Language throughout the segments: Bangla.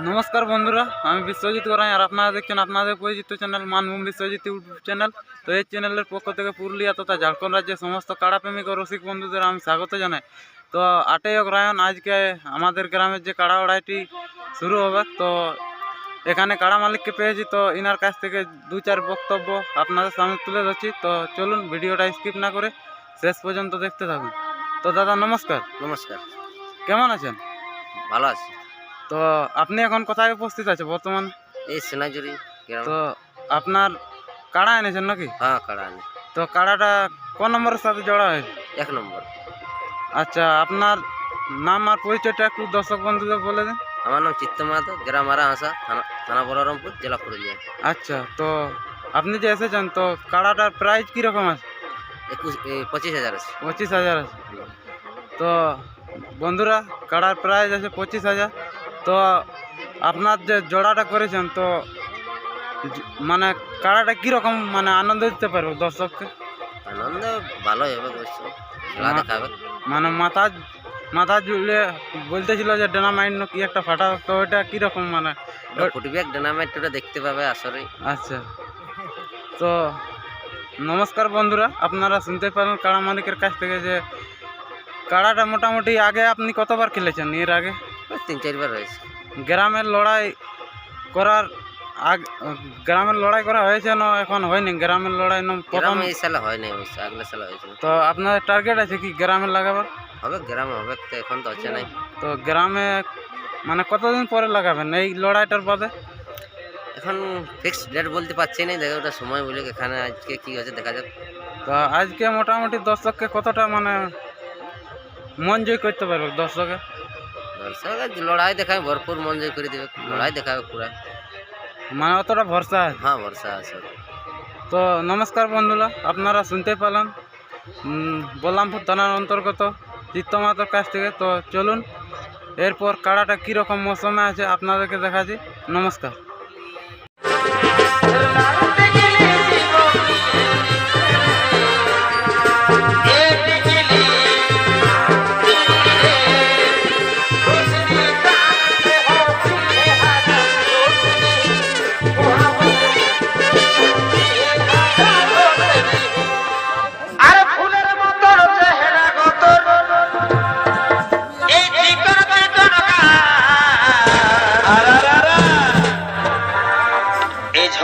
নমস্কার বন্ধুরা আমি বিশ্বজিৎ গড়াই আর আপনারা দেখছেন আপনাদের পরিচিত channel Manbhum Biswajit YouTube channel. তো এই চ্যানেলের পক্ষ থেকে পুরুলিয়া তথা ঝাড়খণ্ড রাজ্যের সমস্ত কাড়াপ্রেমিক ও রসিক বন্ধুদের আমি স্বাগত জানাই। তো আটই অগ্রায়ণ আজকে আমাদের গ্রামের যে কাড়া লড়াইটি শুরু হবে তো এখানে কাড়া মালিককে পেয়েছি তো ইনার কাছ থেকে দু চার বক্তব্য আপনাদের সামনে তুলে ধরছি। তো চলুন ভিডিওটা স্কিপ না করে শেষ পর্যন্ত দেখতে থাকুন। তো দাদা নমস্কার। নমস্কার। কেমন আছেন? ভালো আছি। তো আপনি এখন কোথায় উপস্থিত আছে বর্তমানে? এই সোনাঝুরি গ্রাম। তো আপনার কাড়া এনেছেন নাকি? হ্যাঁ কাড়ানি তো কাড়াটা কোন নম্বরের সাথে জড়া হয়েছে এক নম্বর। আচ্ছা আপনার নাম আর পরিচয়টা একটু দর্শক বন্ধুদের বলে দিন। আমার নাম চিত্ত মাহাতো গ্রাম আরা হাসা থানা থানা বলরামপুর জেলা পুরুলিয়া। আচ্ছা তো আপনি যে এসেছেন তো কাড়াটার প্রাইস কীরকম আছে? একুশ এ, পঁচিশ হাজার আছে। পঁচিশ হাজার আছে। তো বন্ধুরা কাড়ার প্রাইস আছে পঁচিশ হাজার। তো আপনার যে জোড়াটা করেছেন তো মানে কাড়াটা কীরকম মানে আনন্দ দিতে পারবে দর্শককে? আনন্দ ভালোই হবে দেখাবে। মানে মাথা মাথা জুড়ে বলতেছিল যে ডেনামাইন কি একটা ফাটা তো ওইটা কীরকম মানে? ফুটব্যাক ডাইনামাইট ওটা দেখতে পাবে আসরে আচ্ছা। তো নমস্কার বন্ধুরা আপনারা শুনতে পারেন কাড়া মালিকের কাছ থেকে যে কাড়াটা মোটামুটি আগে আপনি কতবার খেলেছেন? এর আগে? তিন চারবার হয়েছে। গ্রামের লড়াই করার আগ গ্রামের লড়াই করা হয়েছে না এখন হয়নি? গ্রামের লড়াই না প্রথম? এই সালে হয়নি নাই অবশ্য আগলে সালে হয়েছিল। তো আপনার টার্গেট আছে কি গ্রামে লাগাবার? হবে গ্রামে হবে তো এখন তো হচ্ছে নাই। তো গ্রামে মানে কতদিন পরে লাগাবেন এই লড়াইটার বাদে? এখন ফিক্সড ডেট বলতে পারছি না দেখো ওটা সময় বলে এখানে আজকে কি হচ্ছে দেখা যাক। তো আজকে মোটামুটি দর্শককে কতটা মানে মন জয় করতে পারবে দর্শকে লড়াই দেখাবে ভরপুর মন জয় করে দেবে লড়াই দেখাবে পুরা মানে অতটা ভরসা হ্যাঁ ভরসা আছে তো নমস্কার বন্ধুরা আপনারা শুনতে পেলেন উম, বল্লামপুর থানার অন্তর্গত চিত্তমাতার কাছ থেকে তো চলুন এরপর কাড়াটা কীরকম মৌসুমে আছে আপনাদেরকে দেখাচ্ছি নমস্কার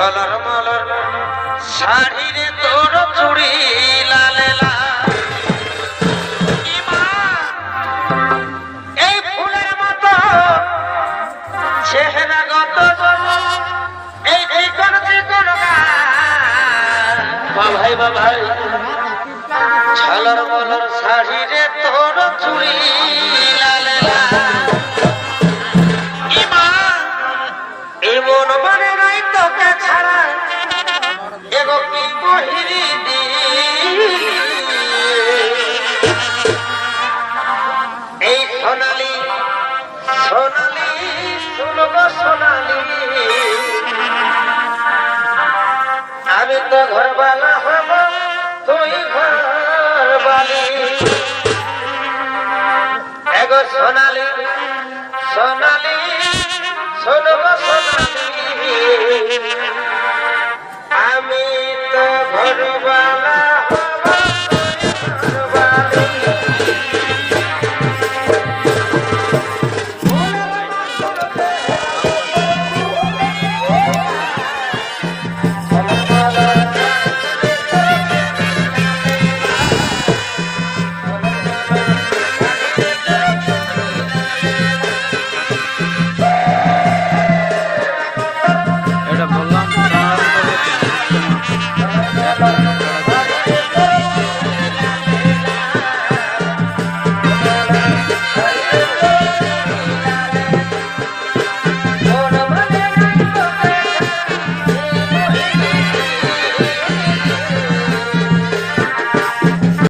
ঝলর মলর শাড়ি রে তোর চুড়ি লাল এই ফুলের মতো চেহারা গত এই চিকন চিকন ভাই ভাই এই সোনালি সোনালি, শুনব সোনালি। আমি তো ঘরবালা হব, তুই ঘরবালি। এগো সোনালি সোনালি, শুনব সোনালি। Baba.